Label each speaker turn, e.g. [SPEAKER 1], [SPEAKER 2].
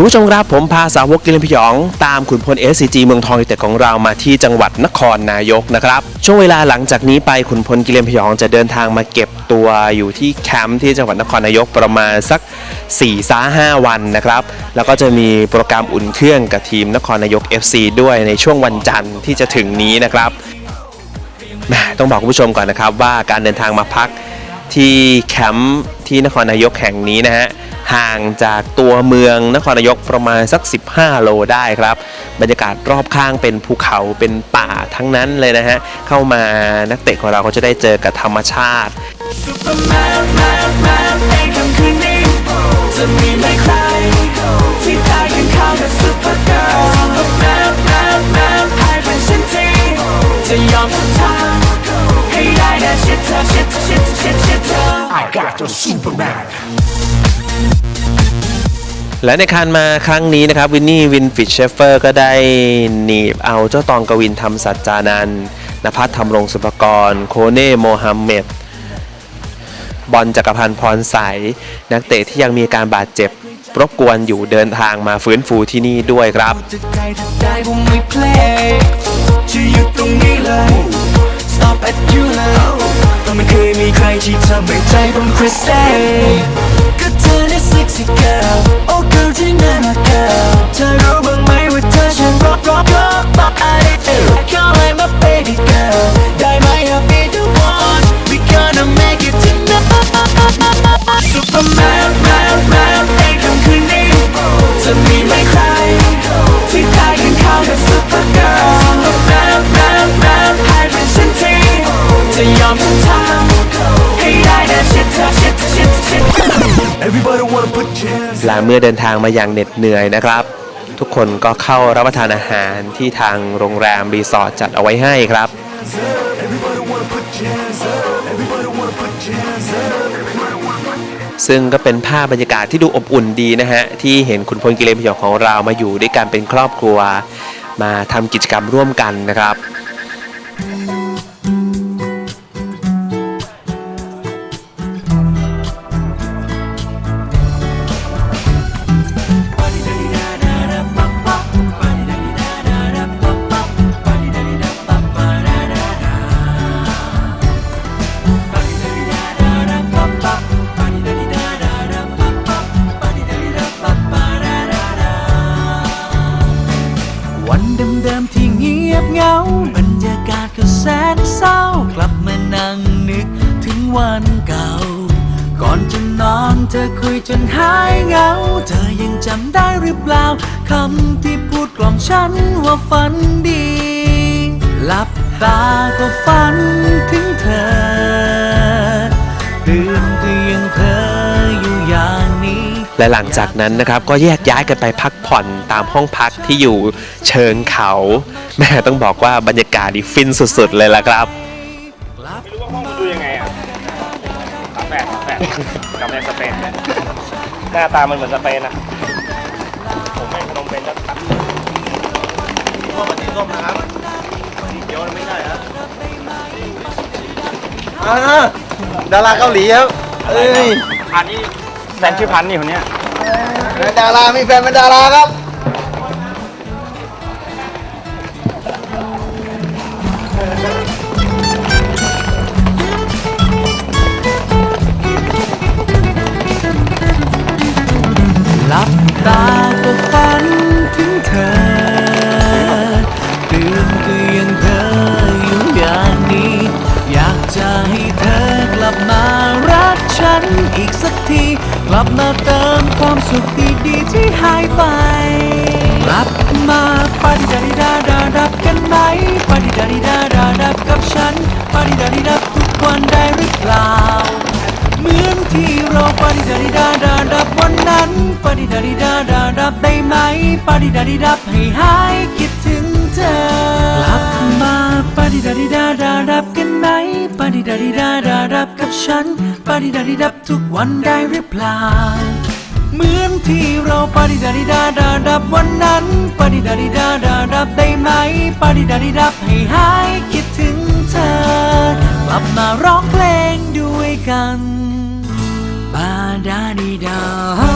[SPEAKER 1] คุณผู้ชมครับผมพาสาวกกิเลนพยอง ตามขุนพล SCG เมืองทองยูเต็ดของเรามาที่จังหวัดนครนายกนะครับ ช่วงเวลาหลังจากนี้ไปขุนพลกิเลนพยองจะเดินทางมาเก็บตัวอยู่ที่แคมป์ที่จังหวัดนครนายกประมาณสัก4า5วันนะครับ แล้วก็จะมีโปรแกรมอุ่นเครื่องกับทีมนครนายก FC ด้วยในช่วงวันจันทร์ที่จะถึงนี้นะครับต้องบอกคุณผู้ชมก่อนนะครับว่าการเดินทางมาพักที่แคมป์ที่นครนายกแห่งนี้นะฮะ ห่างจากตัวเมืองนครนายกประมาณสัก 15 โลได้ครับ บรรยากาศรอบข้างเป็นภูเขาเป็นป่าทั้งนั้นเลยนะฮะ เข้ามานักเตะของเราก็จะได้เจอกับธรรมชาติ
[SPEAKER 2] ซุปเปอร์แมนแมนแมนในค่ำคืนนี้จะมีไม่ใครที่ได้กันข้างกับซุปเปอร์เกิร์ลซุปเปอร์แมนแมนแมนให้เป็นฉันทีจะยอมทุกทางให้ได้แน่ชิดเธอชิดชิดชิดชิดเธอ
[SPEAKER 3] I got your Superman.
[SPEAKER 1] และในการมาครั้งนี้นะครับวินนี่วินฟิชเชฟเฟอร์ก็ได้หนีบเอาเจ้าตองกวินทำสัจจานันนภัทรธรรงสุภกร โคเน่โมฮัมเหม็ดบอลจักรพันธ์พรใสนักเตะที่ยังมีการบาดเจ็บรบกวนอยู่เดินทางมาฟื้นฟูที่นี่ด้วยครับ
[SPEAKER 2] ไม่เพลย์จะอยู่ตรงนี้เลย stop at you เลยก็ไม่เคยมีใครที่ทำให้ใจผมค ริสเซ่ก็เธอเนี่ย sexy girl oh girl ที่น่ารัก girl เธอรู้บ้างไหมว่าเธอฉันรักรักรักรัก I call her my baby girl ได้ไหม I'll be the one we gonna make it tonight Superman man man ในค่ำคืนนี้จะมีไม่ใคร ที่ได้กันเข้ากับ Supergirl Superman man man ให้เป็นฉันทีจะยอมทุกท และ
[SPEAKER 1] เมื่อเดินทางมาอย่างเหน็ดเหนื่อยนะครับ ทุกคนก็เข้ารับประทานอาหารที่ทางโรงแรมรีสอร์ทจัดเอาไว้ให้ครับ ซึ่งก็เป็นภาพบรรยากาศที่ดูอบอุ่นดีนะฮะ ที่เห็นคุณพลกิเลนพยองของเรามาอยู่ด้วยกันเป็นครอบครัว มาทำกิจกรรมร่วมกันนะครับ
[SPEAKER 2] วันเก่า ก่อนจะนอนเธอคุยจนหายเหงา เธอยังจำได้หรือเปล่าคำที่พูดกล่อมฉันว่าฝันดี หลับตาก็ฝันถึงเธอตื่นก็ยังเธออยู่อย่างนี้
[SPEAKER 1] และหลังจากนั้นนะครับก็แยกย้ายกันไปพักผ่อนตามห้องพักที่อยู่เชิงเขา แม่ต้องบอกว่าบรรยากาศนี่ฟินสุดๆเลยล่ะครับ
[SPEAKER 4] กำแพงสเปนหน้าตามันเหมือนสเปนนะผมไม่ขนมเป็นแล้วครับว่ามันสีส้มนะครับสีเขียวไม่ใช่ฮะ
[SPEAKER 5] ดาราเกาหลีครับเอ้ย
[SPEAKER 4] พันนี่แฟนชื่อพันนี่คนเนี้ย
[SPEAKER 5] ดารามีแฟนเป็นดาราครับ
[SPEAKER 2] กลับมาเติมความสุขดีๆที่หายไป กลับมาปาดิดาดิดาดาดับกันไหมปาดิดาดิดาดาดับกับฉันปาดิดาดิดับทุกวันได้หรือเปล่า เหมือนที่เราปาดิดาดิดาดาดับวันนั้นปาดิดาดิดาดาดับได้ไหมปาดิดาดิดับให้หายคิดถึงเธอกลับ ดิดาดิดาดารับกันไหมปาดิดาดิดาดารับกับฉันปาดิดาดิดับทุกวันได้หรือเปล่า เหมือนที่เราปาดิดาดิดาดาดับวันนั้นปาดิดาดิดาดาดับได้ไหมปาดิดาดิดับให้หายคิดถึงเธอกลับมาร้องเพลงด้วยกันปาดาดิดา